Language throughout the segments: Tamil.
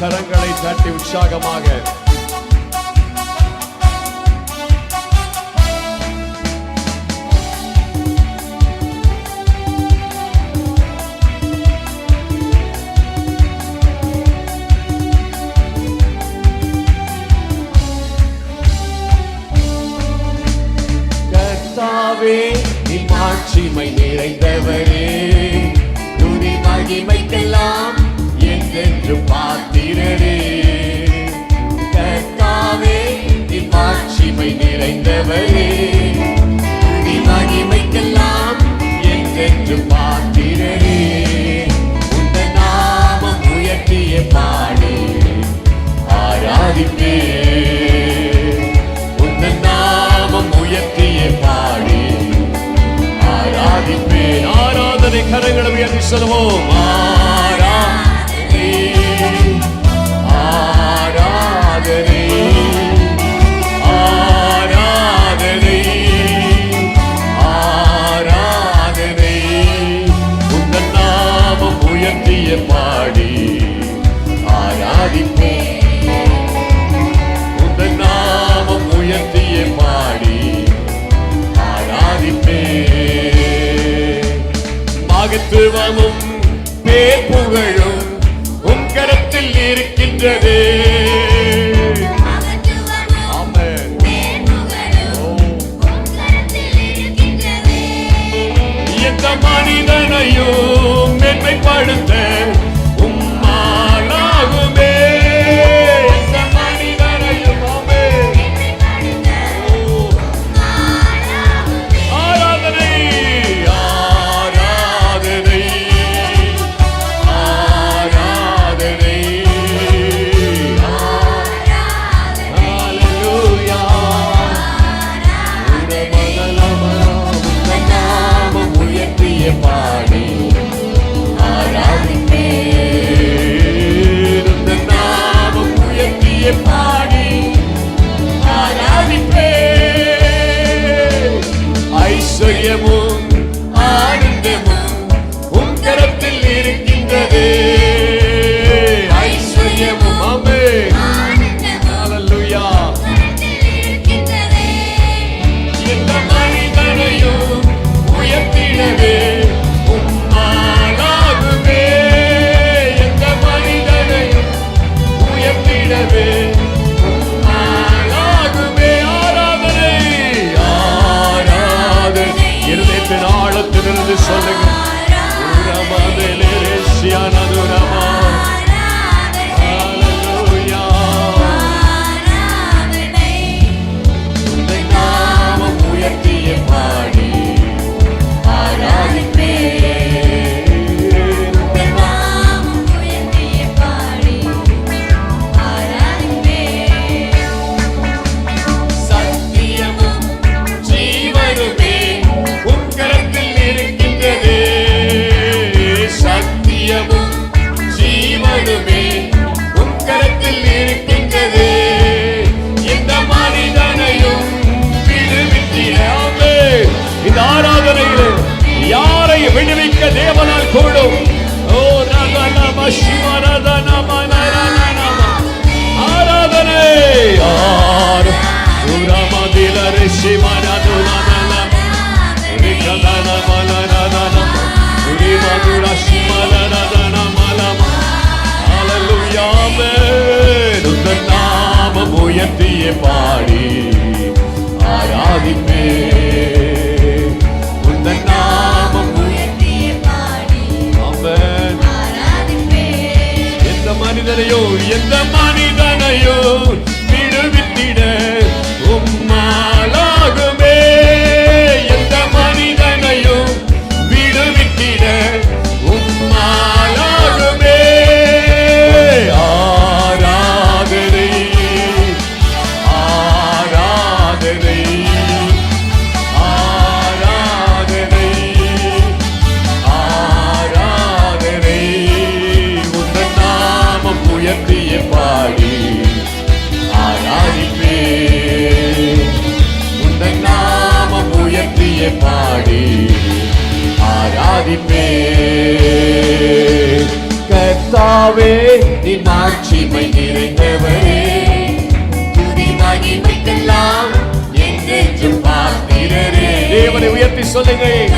கரங்களை தட்டி உற்சாகமாக. கர்த்தாவே இம்மாட்சிமை நிறைந்தவரே. துணி மகிமை நிறைந்தவரே துதி மகிமைக்கெல்லாம் என்றென்று பாத்திரரே உந்த நாமம் உயர்த்திய பாடி ஆராதிப்பே. உந்தன் நாமம் உயர்த்திய பாடி ஆராதிப்பேன் ஆராதனை கரங்களை உயர்த்தி சொல்லுவோம். ஆராதனை மகத்துவமும் பேர் புகழும் உன் கரத்தில் இருக்கின்றதே. மனிதனையும் மேன்மைப்படுத்த ஐஸ்வர்யமும் ஆனந்தமும் உன் கரத்தில் இருக்கின்றதே. ஐஸ்வர்யமும் அமே ஹalleluya. எந்த மனிதனையும் உயர்த்திடவே உம்மாலாகுமே எந்த மனிதனையும் உயர்த்திடவே சொல்லுங்க. தேவனால் கூடும் ஓ ரகநம சிவரதனம நரநம ஆராதனை ஆர் சுரமதிலர் சிவனதுனமலம் ரிகதனமலரதனம் உரிமதுர சிமலரதனமலம் ஹalleluya ஆமென் உந்தன் நாமம் உயர்த்திய பாடி ஆராதிப்பே உந்தன் ஆராதிப்பே. கர்த்தாவே நின் ஆட்சிமை நிறைந்தவரே. துதி மகிமைக்கெல்லாம் என்றென்றும் பார்த்திரரே தேவனை உயர்த்தி சொல்லுங்கள்.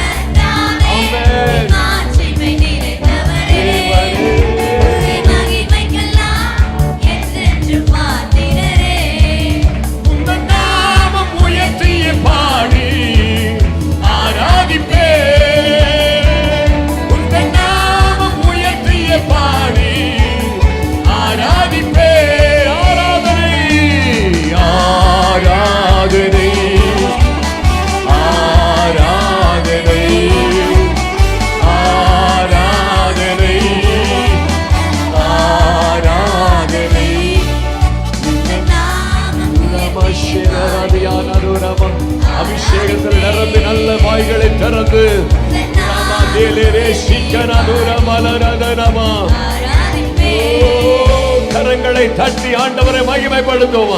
திறந்து கரங்களை தட்டி ஆண்டவரை மகிமைப்படுத்துவோம்?